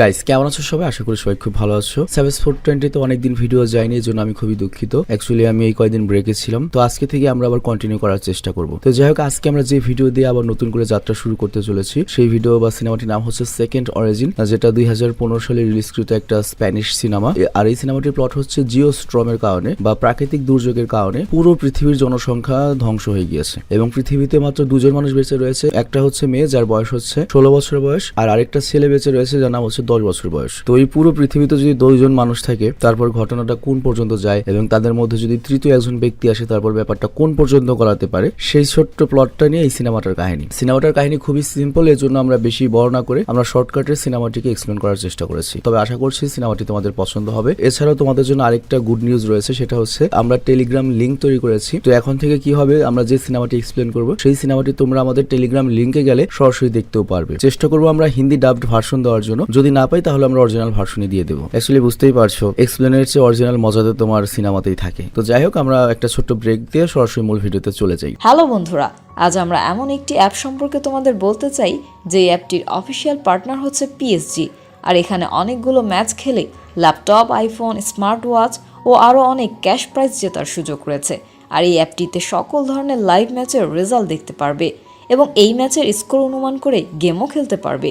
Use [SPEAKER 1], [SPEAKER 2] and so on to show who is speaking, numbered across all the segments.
[SPEAKER 1] Guys কেমন আছো সবাই? আশা করি সবাই খুব ভালো আছো। সেভেস ফোর টোয়েন্টিতে অনেকদিন ভিডিও যায়নি, এই জন্য আমি খুবই দুঃখিত। অ্যাকচুয়ালি আমি এই কয়েকদিন ব্রেকে ছিলাম। তো আজকে থেকে আমরা আবার কন্টিনিউ করার চেষ্টা করব। তো যাই হোক, আজকে আমরা যে ভিডিও দিয়ে আবার নতুন করে যাত্রা শুরু করতে চলেছি, সেই ভিডিও বা সিনেমাটির নাম হচ্ছে সেকেন্ড অরিজিন যেটা দুই হাজার পনেরো সালে রিলিজকৃত একটা স্প্যানিশ সিনেমা আর এই সিনেমাটির প্লট হচ্ছে জিও স্ট্রমের কারণে বা প্রাকৃতিক দুর্যোগের কারণে পুরো পৃথিবীর জনসংখ্যা ধ্বংস হয়ে গিয়েছে। এবং পৃথিবীতে মাত্র দুজন মানুষ বেঁচে রয়েছে। একটা হচ্ছে মেয়ে, যার বয়স হচ্ছে ষোলো বছর বয়স, আর আরেকটা ছেলে বেঁচে রয়েছে, যার নাম হচ্ছে দশ বছর বয়স। তো এই পুরো পৃথিবীতে যদি দুইজন মানুষ থাকে, তারপর ঘটনাটা কোন পর্যন্ত যায় এবং তাদের মধ্যে যদি তৃতীয় একজন ব্যক্তি আসে, তারপর ব্যাপারটা কোন পর্যন্ত করাতে পারে, সেই ছোট্ট প্লটটা নিয়ে এই সিনেমাটার কাহিনী। সিনেমাটার কাহিনী খুবই সিম্পল এর জন্য আমরা বেশি বর্ণনা করে আমরা শর্টকাটের সিনেমাটিকে এক্সপ্লেন করার চেষ্টা করেছি। তবে আশা করছি সিনেমাটি তোমাদের পছন্দ হবে। এছাড়াও তোমাদের জন্য আরেকটা গুড নিউজ রয়েছে, সেটা হচ্ছে আমরা টেলিগ্রাম লিঙ্ক তৈরি করেছি। তো এখন থেকে কি হবে, আমরা যে সিনেমাটি এক্সপ্লেন করব, সেই সিনেমাটি তোমরা আমাদের টেলিগ্রাম লিঙ্কে গেলে সরাসরি দেখতেও পারবে। চেষ্টা করব আমরা হিন্দি ডাবড ভার্সন দেওয়ার জন্য। যদি না পাই, তাহলে আমরা অরিজিনাল ভার্সনই দিয়ে দেবো। অ্যাকচুয়ালি বুঝতেই পারছ এক্সপ্লেনের চেয়ে অরিজিনাল মজাতে তোমার সিনেমাতেই থাকে। তো যাই হোক, আমরা একটা ছোট্ট ব্রেক দিয়ে সরাসরি মূল ভিডিওতে চলে যাই।
[SPEAKER 2] হ্যালো বন্ধুরা, আজ আমরা এমন একটি অ্যাপ সম্পর্কে তোমাদের বলতে চাই যে অ্যাপটির অফিসিয়াল পার্টনার হচ্ছে পিএসজি আর এখানে অনেকগুলো ম্যাচ খেলে ল্যাপটপ আইফোন স্মার্ট ওয়াচ ও আরও অনেক ক্যাশ প্রাইজ জেতার সুযোগ রয়েছে। আর এই অ্যাপটিতে সকল ধরনের লাইভ ম্যাচের রেজাল্ট দেখতে পারবে এবং এই ম্যাচের স্কোর অনুমান করে গেমও খেলতে পারবে।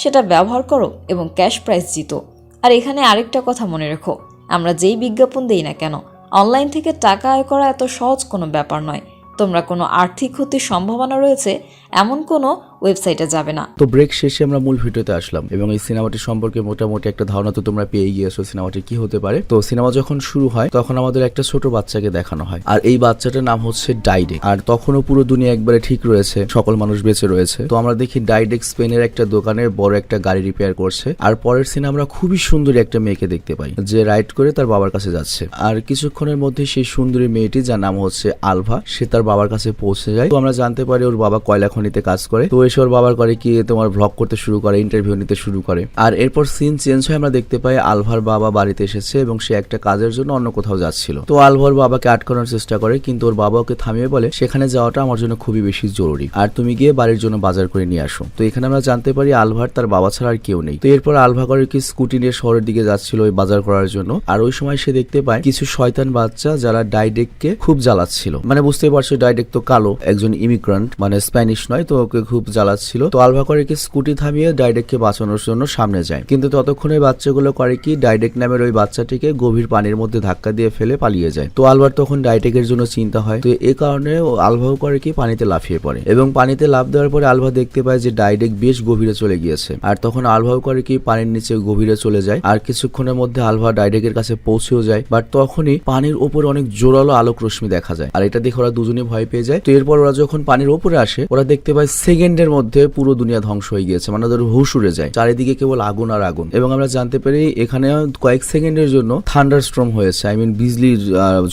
[SPEAKER 2] সেটা ব্যবহার করো এবং ক্যাশ প্রাইস জিতো। আর এখানে আরেকটা কথা মনে রেখো, আমরা যেই বিজ্ঞাপন দেই না কেন, অনলাইন থেকে টাকা আয় করা এত সহজ কোনো ব্যাপার নয়। তোমরা কোনো আর্থিক ক্ষতির সম্ভাবনা রয়েছে এমন কোনো ওয়েবসাইটে যাবে না।
[SPEAKER 1] তো ব্রেক শেষে আমরা মূল ভিডিওতে আসলাম এবং এই সিনেমাটি সম্পর্কে মোটামুটি একটা ধারণা তো তোমরা পেয়ে গিয়েছো সিনেমাটি কি হতে পারে। তো সিনেমা যখন শুরু হয়, তখন আমাদের একটা ছোট বাচ্চাকে দেখানো হয়। আর এই বাচ্চাটার নাম হচ্ছে ডাইডেক আর তখনও পুরো দুনিয়া একবারে ঠিক রয়েছে, সকল মানুষ বেঁচে রয়েছে। তো আমরা দেখি ডাইডেক স্পেনের একটা দোকানের বড় একটা গাড়ি রিপেয়ার করছে। আর পরের সিনে আমরা খুবই সুন্দরী একটা মেয়েকে দেখতে পাই, যে রাইড করে তার বাবার কাছে যাচ্ছে। আর কিছুক্ষণের মধ্যে সেই সুন্দরী মেয়েটি, যার নাম হচ্ছে আলভা সে তার বাবার কাছে পৌঁছে যায়। তো আমরা জানতে পারি ওর বাবা কয়লা খনিতে কাজ করে। তো এসে ওর বাবার করে কি তোমার ভ্লগ করতে শুরু করে ইন্টারভিউ নিতে শুরু করে। আর এরপর সিন চেঞ্জ হয়ে আমরা দেখতে পাই আলভার বাবা বাড়িতে এসেছে এবং সে একটা কাজের জন্য অন্য কোথাও যাচ্ছিল। তো আলভার বাবাকে আটকানোর চেষ্টা করে, কিন্তু ওর বাবা ওকে থামিয়ে বলে, সেখানে যাওয়াটা আমার জন্য খুবই বেশি জরুরি। আর তুমি গিয়ে বাড়ির জন্য বাজার করে নিয়ে আসো। তো এখানে আমরা জানতে পারি আলভার তার বাবা ছাড়া আর কেউ নেই। তো এরপর আলভা করে কি স্কুটি নিয়ে শহরের দিকে যাচ্ছিল ওই বাজার করার জন্য। আর ওই সময় সে দেখতে পায় কিছু শয়তান বাচ্চা যারা ডাইডেককে খুব জ্বালাচ্ছিল। মানে বুঝতেই পারছ, ডাইডেক তো কালো, একজন ইমিগ্রান্ট মানে স্প্যানিশ নয়, তো ওকে খুব জ্বালাচ্ছিল। তো আলভা করে কি স্কুটি থামিয়ে ডাইডেককে বাঁচানোর জন্য সামনে যায়। কিন্তু ততক্ষণে বাচ্চাগুলো করে কি ডাইডেক নামের ওই বাচ্চাটিকে গভীর পানির মধ্যে ধাক্কা দিয়ে ফেলে পালিয়ে যায়। তো আলভার তখন ডাইডেকের জন্য চিন্তা হয়। তো এ কারণে আলভাও করে কি পানিতে লাফিয়ে পড়ে। এবং পানিতে লাফ দেওয়ার পরে আলভা দেখতে পায় যে ডাইডেক বেশ গভীরে চলে গিয়েছে। আর তখন আলভাও করে কি পানির নিচে গভীরে চলে যায়। আর কিছুক্ষণের মধ্যে আলভা ডাইডেকের কাছে পৌঁছেও যায়। বাট তখনই পানির উপরে অনেক জোরালো আলোক রশ্মি দেখা যায়। আর এটা দেখে ওরা দুজনে ভয় পেয়ে যায়। তো এরপর ওরা যখন পানির উপরে আসে, ওরা দেখতে পায় সেকেন্ডের মধ্যে পুরো দুনিয়া ধ্বংস হয়ে গিয়েছে মানে ওদের হুশ উড়ে যায়। চারিদিকে কেবল আগুন আর আগুন। এবং আমরা জানতে পারি এখানে কয়েক সেকেন্ডের জন্য থান্ডার স্ট্রম হয়েছে, আই মিন বিজলির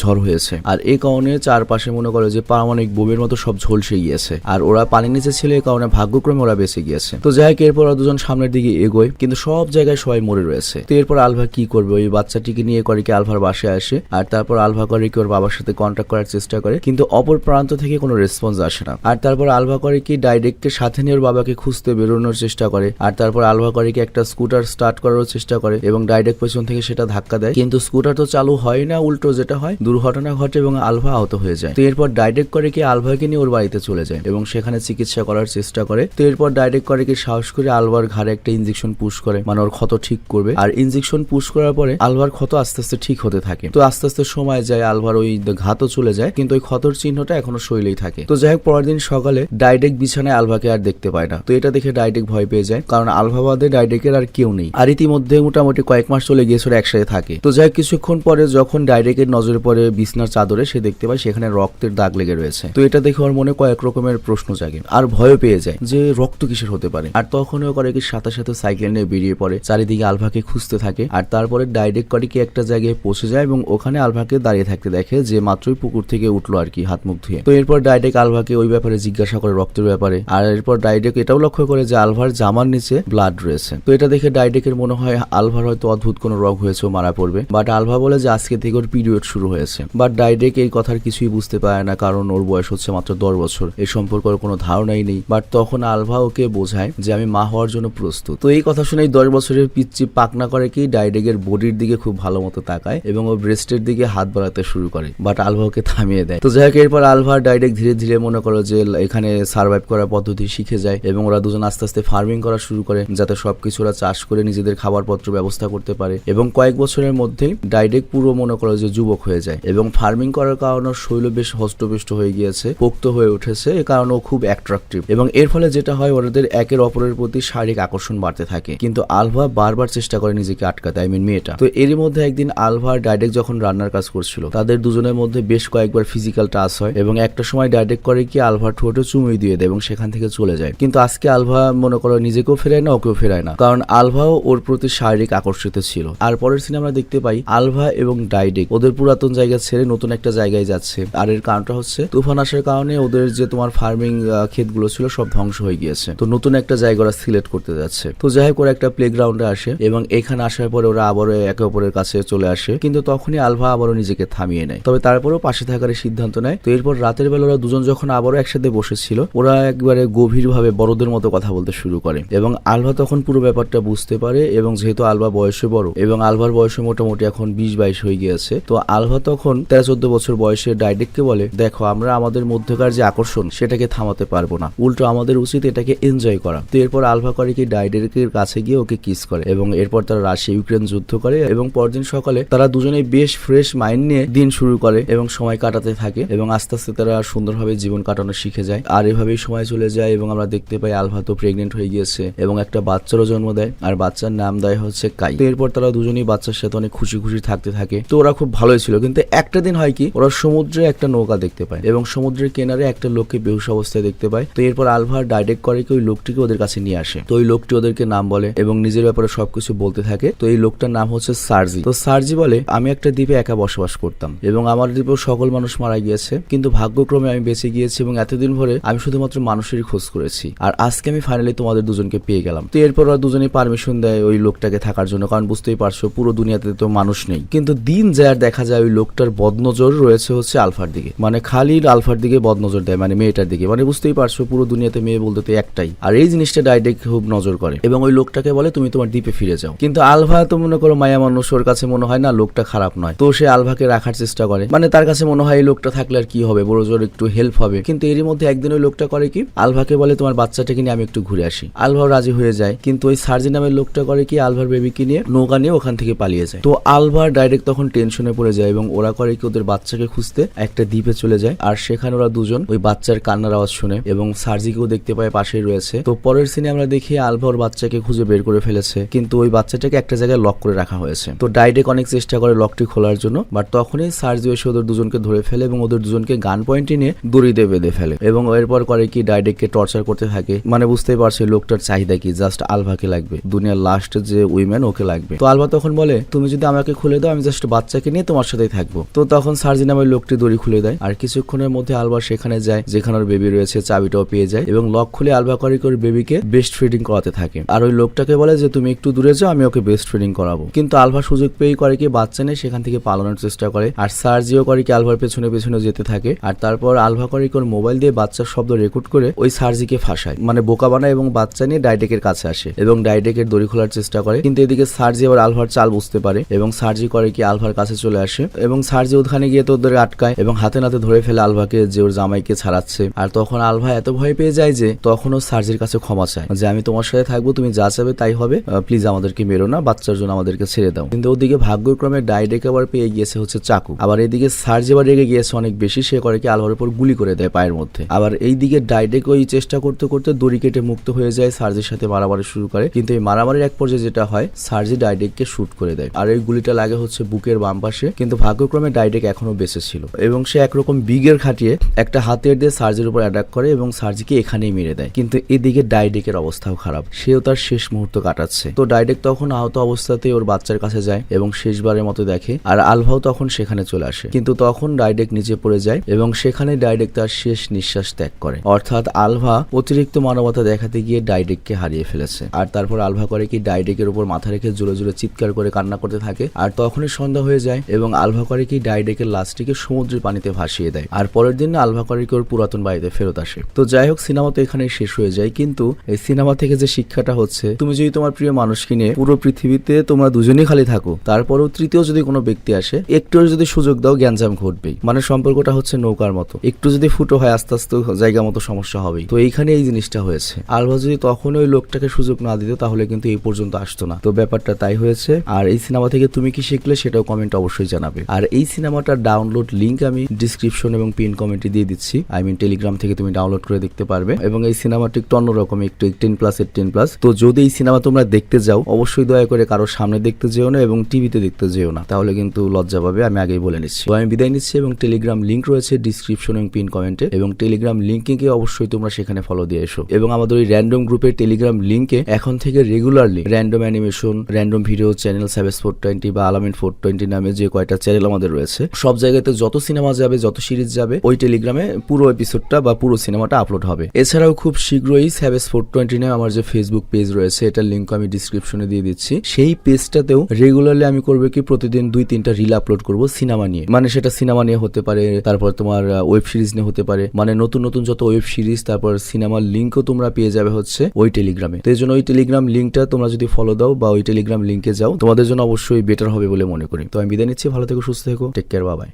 [SPEAKER 1] ঝড় হয়েছে। আর এই কারণে চারপাশে মনে করে যে পারমাণবিক বোমের মতো সব ঝলসে গিয়েছে। আর ওরা পানির নিচে ছিল এই কারণে ভাগ্যক্রমে ওরা বেঁচে গিয়েছে। তো যাই হোক, এরপর দুজন সামনের দিকে এগোয়, কিন্তু সব জায়গায় সবাই মরে রয়েছে। তো এরপর আলভা কি করবে? ওই বাচ্চাটিকে নিয়ে করে কি আলভার বাসায় আসে? আর তারপর আলভা করে কি ওর বাবার সাথে কন্ট্যাক্ট করার চেষ্টা করে? কিন্তু অপর প্রান্ত থেকে কোনো রেসপন্স আসে না। আর তারপর আলভা করে কি ডাইরেক্টকে সাথে নিয়ে ওর বাবাকে খুঁজতে বেরোনোর চেষ্টা করে, আর তারপর আলভা করে একটা স্কুটার স্টার্ট করার চেষ্টা করে এবং ডাইরেক্ট পেছন থেকে সেটা ধাক্কা দেয়। কিন্তু স্কুটার তো চালু হয় না, উল্টো যেটা হয়, দুর্ঘটনা ঘটে এবং আলভা আহত হয়ে যায়। তো এরপর ডাইরেক্ট করে কি আলভাকে নিয়ে ওর বাড়িতে চলে যায় এবং সেখানে চিকিৎসা করার চেষ্টা করে। তো এরপর ডাইরেক্ট করে কি সাহস করে আলভার ঘাড়ে একটা ইনজেকশন পুশ করে মানে ওর ক্ষত ঠিক করবে। আর ইনজেকশন পুশ করার পরে আলভার ক্ষত আস্তে আস্তে ঠিক হতে থাকে। তো আস্তে আস্তে সময় যায়, আলভার ওই ঘাতও চলে যায়, কিন্তু ওই ক্ষতর চিহ্নটা এখনও শরীরেই থাকে। তো যাই হোক, পরের দিন সকালে ডাইরেক্ট ডাইরেক্ট বিছানায় আলভাকে আর দেখতে পায় না। তো এটা দেখে ডাইরেক্ট ভয় পেয়ে যায়। কারণ আলভা বাদে ডাইরেক্টের আর কেউ নেই। আর ইতিমধ্যে মোটামুটি কয়েক মাস চলে গিয়েছে ওরা একসাথে থাকে। তো যাই কিছুক্ষণ পরে যখন ডাইরেক্টের নজরে পড়ে বিছনার চাদরে, সে দেখতে পায় সেখানে রক্তের দাগ লেগে রয়েছে। তো এটা দেখে ওর মনে কয়েক রকমের প্রশ্ন জাগে। আর ভয় পেয়ে যায় যে রক্ত কিসের হতে পারে। আর তখন ও করে কি সাথে সাথে সাইকেল নিয়ে বেরিয়ে পড়ে। চারিদিকে আলভাকে খুঁজতে থাকে। আর তারপরে ডাইরেক্ট করে কি একটা জায়গায় পৌঁছে যায় এবং ওখানে আলভাকে দাঁড়িয়ে থাকতে দেখে যে মাত্রই পুকুর থেকে উঠল আর কি হাত মুখ ধুয়ে। তো এরপর ডাইরেক্ট আলভাকে ওই ব্যাপারে জিজ্ঞাসা করে রক্তের ব্যাপারে। আর এরপর ডাইরেক্ট এটাও লক্ষ্য করে যে আলভার জামার নিচে ব্লাড রয়েছে। তো এটা দেখে ডাইরেক্টের মনে হয় আলভার হয়তো অদ্ভুত কোনো রোগ হয়েছে মারা পড়বে। বাট আলভা বলে যে আজকে থেকে ওর পিরিয়ড শুরু হয়েছে। বাট ডাইরেক্ট এই কথার কিছুই বুঝতে পারে না, কারণ ওর বয়স হচ্ছে মাত্র দশ বছর। এই সম্পর্কে ওর কোনো ধারণাই নেই। বাট তখন আলভা ওকে বোঝায় যে আমি মা হওয়ার জন্য প্রস্তুত। তো এই কথা শুনে দশ বছরের পিচ্ছি পাকনা করে কি ডাইরেক্টের বডির দিকে খুব ভালো মতো তাকায় এবং ও ব্রেস্টের দিকে হাত বাড়াতে শুরু করে। বাট আলভা ওকে থামিয়ে দেয়। তো যাই হোক, এরপর আলভা ডাইরেক্ট ধীরে ধীরে মনে করো যে এখানে সার্ভাইভ করার পদ্ধতি শিখে যায় এবং ওরা দুজন আস্তে আস্তে ফার্মিং করা শুরু করে যাতে সবকিছু ওরা চাষ করে নিজেদের খাবার পত্র ব্যবস্থা করতে পারে এবং কয়েক বছরের মধ্যেই ডাইরেক্ট পুরো মনে করো যে যুবক হয়ে যায় এবং ফার্মিং করার কারণে শৈল বেশ হষ্টপুষ্ট হয়ে গিয়েছে, পোক্ত হয়ে উঠেছে, এ কারণে ও খুব অ্যাট্রাকটিভ এবং এর ফলে যেটা হয় ওদের একের অপরের প্রতি শারীরিক আকর্ষণ বাড়তে থাকে। কিন্তু আলভা বারবার চেষ্টা করে নিজেকে আটকাতে আই মিন মেয়েটা। তো এরই মধ্যে একদিন আলভা ডাইরেক্ট যখন রান্নার কাজ করছিল, তাদের দুজনের মধ্যে বেশ কয়েকবার ফিজিক্যাল টাচ হয় এবং একটা সময় ডাইরেক্ট করে কি আলভা ঠোঁটে চুমুই দিয়ে দেয় এবং সেখান থেকে চলে যায়। কিন্তু আজকে আলভা মনে করো নিজেকেও ফেরায় না, ওকেও ফেরায় না। কারণ আলভাও ওর প্রতি শারীরিক আকর্ষিত ছিল। আর পরের সিনে আমরা দেখতে পাই আলভা এবং ডাইডেক ওদের পুরাতন জায়গা ছেড়ে নতুন একটা জায়গায় যাচ্ছে। আর এর কারণটা হচ্ছে তুফান আসার কারণে ওদের যে তোমার ফার্মিং ক্ষেতগুলো ছিল সব ধ্বংস হয়ে গিয়েছে। তো নতুন একটা জায়গা ওরা সিলেক্ট করতে যাচ্ছে। তো যাই হোক, ওরা একটা প্লে গ্রাউন্ডে আসে এবং এখানে আসার পরে ওরা আবারও একে অপরের কাছে চলে আসে। কিন্তু তখনই আলভা আবারও নিজেকে থামিয়ে নেয়। তবে তারপরেও পাশে থাকার সিদ্ধান্ত নেয়। তো এরপর রাতের বেলা ওরা দুজন যখন আবারও একসাথে বসেছিল ওরা একবারে গভীরভাবে বড়দের মতো কথা বলতে শুরু করে। এবং আলভা তখন পুরো ব্যাপারটা বুঝতে পারে এবং যেহেতু আলভা বয়সে বড়, এবং আলভার বয়সে মোটামুটি এখন বিশ বাইশ হয়ে গিয়েছে, তো আলভা তখন তেরো চোদ্দ বছর বয়সে ডাইরেক্টকে বলে, দেখো, আমরা আমাদের মধ্যকার যে আকর্ষণ, সেটাকে থামাতে পারব না। উল্টো আমাদের উচিত এটাকে এনজয় করা। তো এরপর আলভা করে কি ডাইরেক্টের কাছে গিয়ে ওকে কিস করে এবং এরপর তারা রাশিয়া ইউক্রেন যুদ্ধ করে এবং পরদিন সকালে তারা দুজনেই বেশ ফ্রেশ মাইন্ড নিয়ে দিন শুরু করে এবং সময় কাটাতে থাকে এবং আস্তে আস্তে তারা সুন্দরভাবে জীবন কাটানো শিখে যায়। আর এভাবেই সময় চলে যায় এবং আমরা দেখতে পাই আলভা তো প্রেগনেন্ট হয়ে গিয়েছে এবং একটা বাচ্চারও জন্ম দেয়। আর বাচ্চার নাম দেয় হচ্ছে কাই। এরপর তারা দুজনেই বাচ্চার সাথে অনেক খুশি খুশি থাকতে থাকে। তো ওরা খুব ভালোই ছিল। কিন্তু একটা দিন হয় কি, ওরা সমুদ্রে একটা নৌকা দেখতে পায় এবং সমুদ্রের কিনারে একটা লোককে বেহুশ অবস্থায় দেখতে পায়। তো এরপর আলভা ডাইরেক্ট করে কি ওই লোকটিকে ওদের কাছে নিয়ে আসে। তো ওই লোকটি ওদেরকে নাম বলে এবং নিজের ব্যাপারে সবকিছু বলতে থাকে। তো এই লোকটার নাম হচ্ছে সার্জি। তো সার্জি বলে, আমি একটা দ্বীপে একা বসবাস করতাম এবং আমার দ্বীপেও সকল মানুষ মারা গিয়েছে। কিন্তু ভাগ্যক্রমে আমি বেঁচে গিয়েছি এবং এতদিন ভরে আমি শুধুমাত্র মানুষেরই খোঁজ করেছি। আর আজকে আমি ফাইনালি তোমাদের দুজনকে পেয়ে গেলাম। তো এরপর ওরা দুজনেই পারমিশন দেয় ওই লোকটাকে থাকার জন্য, কারণ বুঝতেই পারছ পুরো দুনিয়াতে তো মানুষ নেই। কিন্তু দিন যায় দেখা যায় ওই লোকটার বদনজর রয়েছে হচ্ছে আলফার দিকে। মানে খালি আলফার দিকে বদনজর দেয় মানে মেয়েটার দিকে। মানে বুঝতেই পারছ পুরো দুনিয়াতে মেয়ে বলতে তো একটাই। আর এই জিনিসটা ডাইরেক্ট খুব নজর করে। এবং ওই লোকটাকে বলে, তুমি তোমার দ্বীপে ফিরে যাও। কিন্তু আলভা তো মনে করো মায়া মানুষ ওর কাছে মনে হয় না লোকটা খারাপ নয়। তো সে আলভাকে রাখার চেষ্টা করে। মানে তার কাছে মনে হয় এই লোকটা থাকলে আর কি হবে? বড় জোর একটু হেল্প হবে। কিন্তু এরই মধ্যে একদিন ওই লোকটা করে কি? আলভাকে বলে, তোমার বাচ্চাটাকে নিয়ে আমি একটু ঘুরে আসি। আলভাও রাজি হয়ে যায়। কিন্তু ওই সার্জি নামের লোকটা করে কি? আলভার বেবিকে নিয়ে নৌকা নিয়ে ওখান থেকে পালিয়ে যায়। তো আলভার ডাইরেক্ট তখন টেনশনে পড়ে যায় এবং ওরা করে কি? ওদের বাচ্চাকে খুঁজতে একটা দ্বীপে চলে যায়। আর সেখানে ওরা দুজন ওই বাচ্চার কান্নার আওয়াজ শুনে এবং সার্জিকেও দেখতে পায় পাশেই রয়েছে। তো পরের সিনে আমরা দেখি আলভা ওর বাচ্চাকে খুঁজে বের করে ফেলেছে। কিন্তু ওই বাচ্চাটাকে একটা জায়গায় লক করে রাখা হয়েছে। তো ডাইরেক্ট অনেক চেষ্টা করে লকটি খোলার জন্য বাট তখনই সার্জি এসে ওদের দুজনকে ধরে ফেলে এবং ওদের দুজনকে গান পয়েন্টে নিয়ে দড়ি দিয়ে বেঁধে ফেলে। এবং এরপর কি ডাইরেক্টকে টর্চার করতে থাকে? মানে বুঝতেই পারছে লোকটার চাহিদা কি? জাস্ট আলভাকে লাগবে। দুনিয়ার লাস্ট যে উইমেন ওকে লাগবে। তো আলভা তখন বলে, তুমি যদি আমাকে খুলে দাও, আমি জাস্ট বাচ্চাকে নিয়ে তোমার সাথেই থাকব। তো তখন সার্জি নামের লোকটি দড়ি খুলে দেয়। আর কিছুক্ষণের মধ্যে আলভা সেখানে যায়, যেখানে ওর বেবি রয়েছে, চাবিটাও পেয়ে যায় এবং লক খুলে আলভা করে করে বেবিকে বেস্ট ফিডিং করাতে থাকে। আর ওই লোকটাকে বলে যে, তুমি একটু দূরে যাও, আমি ওকে বেস্ট ফিডিং করাবো। কিন্তু আলভা সুযোগ পেয়ে করে কি বাচ্চা নেই সেখান থেকে পালানোর চেষ্টা করে। আর সার্জিও করে কি আলভার পেছনে পেছনে যেতে থাকে। আর তারপর আলভা করে কি ওর মোবাইল দিয়ে বাচ্চার শব্দ রেকর্ড করে ওই সার্জিকে ফাঁসায়। মানে বোকা বানায় এবং বাচ্চা নিয়ে ডাইডেকের কাছে আসে এবং ডাইডেকের দড়ি খোলার চেষ্টা করে। কিন্তু এদিকে সার্জি আবার আলভার চাল বুঝতে পারে এবং সার্জি করে কি আলভার কাছে চলে আসে এবং সার্জি ওখানে গিয়ে তো ওদের আটকায় এবং হাতে নাতে ধরে ফেলে আলভাকে যে ওর জামাইকে ছাড়াচ্ছে। আর তখন আলভা এত ভয় পেয়ে যায় যে তখনও সার্জির কাছে ক্ষমা চায়। যে আমি তোমার সাথে থাকব, তুমি যা চাবে তাই হবে। প্লিজ আমাদেরকে মেরো না, বাচ্চার জন্য আমাদেরকে ছেড়ে দাও। কিন্তু ওদিকে ভাগ্যক্রমে ডাইডেক আবার পেয়ে গিয়েছে হচ্ছে চাকু। আবার এদিকে সার্জি আবার রেগে গিয়েছে অনেক বেশি। সে করে কি আলভার উপর গুলি করে দেয় পায়ের মধ্যে। আবার এই দিকে এদিকে ডাইরেক্ট ওই চেষ্টা করতে করতে দড়ি কেটে মুক্ত হয়ে যায়, সার্জির সাথে মারামারি শুরু করে। কিন্তু এই মারামারির এক পর্যায়ে যেটা হয়, সার্জি ডাইরেক্টকে শুট করে দেয়। আর এই গুলিটা লাগে হচ্ছে বুকের বাম পাশে। কিন্তু ভাগ্যক্রমে ডাইরেক্ট এখনও বেঁচে ছিল। এবং সে একরকম বিগের খাটিয়ে একটা হাতের দিয়ে সার্জির উপর অ্যাটাক করে এবং সার্জিকে এখানেই মেরে দেয়। কিন্তু এদিকে ডাইরেক্টের অবস্থাও খারাপ। সেও তার শেষ মুহূর্ত কাটাচ্ছে। তো ডাইরেক্ট তখন আহত অবস্থাতে ওর বাচ্চার কাছে যায় এবং শেষবারের মতো দেখে। আর আলভাও তখন সেখানে চলে আসে। কিন্তু তখন ডাইরেক্ট নিচে পড়ে যায় এবং সেখানে ডাইরেক্ট তার শেষ নিঃশ্বাস ত্যাগ করে। অর্থাৎ আলভা অতিরিক্ত মানবতা দেখাতে গিয়ে ডাইরেক্টকে হারিয়ে ফেলেছে। আর তারপর আলভা করে কি ডাইরেক্টের উপর মাথা রেখে জোরে জোরে চিৎকার করে কান্না করতে থাকে, আর তখনই সন্ধ্যা হয়ে যায় এবং আলভা করে কি ডাইরেক্টের লাশটিকে সমুদ্রের পানিতে ভাসিয়ে দেয়, আর পরের দিন আলভা করে কি ওর পুরাতন বাড়িতে ফেরত আসে। তো যাই হোক, সিনেমা তো এখানে শেষ হয়ে যায়, কিন্তু এই সিনেমা থেকে যে শিক্ষাটা হচ্ছে, তুমি যদি তোমার প্রিয় মানুষকে নিয়ে পুরো পৃথিবীতে তোমরা দুজনেই খালি থাকো, তারপরেও তৃতীয় যদি কোনো ব্যক্তি আসে একটু যদি সুযোগ দাও জ্ঞানজাম ঘটবেই। মানে সম্পর্কটা হচ্ছে নৌকার মতো। একটু যদি ফুটো হয়, আস্তে আস্তে জায়গা মতো সমস্যা হবেই। তো এইখানে এই জিনিসটা হয়েছে। আলভা যদি তখন ওই লোকটাকে সুযোগ না দিত, তাহলে কিন্তু এই পর্যন্ত আসতো না। তো ব্যাপারটা তাই হয়েছে। আর এই সিনেমা থেকে তুমি কি শিখলে সেটাও কমেন্ট অবশ্যই জানাবে। আর এই সিনেমাটার ডাউনলোড লিঙ্ক আমি ডিসক্রিপশন এবং পিন কমেন্টে দিয়ে দিচ্ছি। আই মিন টেলিগ্রাম থেকে তুমি ডাউনলোড করে দেখতে পারবে। এবং এই সিনেমাটি একটু অন্যরকম একটু টেন প্লাস এর টেন প্লাস তো যদি এই সিনেমা তোমরা দেখতে যাও, অবশ্যই দয়া করে কারোর সামনে দেখতে যেও না এবং টিভিতে দেখতে যেও না। তাহলে কিন্তু লজ্জা পাবে, আমি আগেই বলে নিচ্ছি। তো আমি বিদায় নিচ্ছি এবং টেলিগ্রাম লিঙ্ক রয়েছে ডিসক্রিপশন এবং পিন কমেন্টে এবং টেলিগ্রাম লিঙ্কে অবশ্যই তোমরা সেখানে ফলো দিয়ে এসো। এবং আমাদের ওই র্যান্ডম গ্রুপের টেলিগ্রাম লিঙ্কে এখন থেকে regularly random animation random video channel সেভেস four twenty বা আলামিন ফোর টোয়েন্টি নামে যে কয়টা চ্যানেল আমাদের রয়েছে, সব জায়গাতে যত সিনেমা যাবে, যত সিরিজ যাবে, ওই টেলিগ্রামে পুরো এপিসোডটা বা পুরো সিনেমাটা আপলোড হবে। এছাড়াও খুব শীঘ্রই সেভেস ফোর টোয়েন্টি নামে আমার যে ফেসবুক পেজ রয়েছে, এটার লিঙ্ক আমি ডিসক্রিপশনে দিয়ে দিচ্ছি। সেই পেজটাতেও রেগুলারলি আমি করব কি, প্রতিদিন দুই তিনটা রিল আপলোড করব সিনেমা নিয়ে। মানে সেটা সিনেমা নিয়ে হতে পারে, তারপর তোমার ওয়েব সিরিজ নিয়ে হতে পারে। মানে নতুন নতুন যত ওয়েব সিরিজ তারপর সিনেমার লিঙ্কও তোমরা পেয়ে যাবে হচ্ছে ওই টেলিগ্রামে তো এই জন্য ওই টেলিগ্রাম লিঙ্কটা তোমরা যদি ফলো দাও বা ওই টেলিগ্রাম লিঙ্কে যাও, তোমাদের জন্য অবশ্যই বেটার হবে বলে মনে করি। তো আমি বিদায় নিচ্ছি, ভালো থেকো, সুস্থ থেকো টেক কেয়ার বাবাই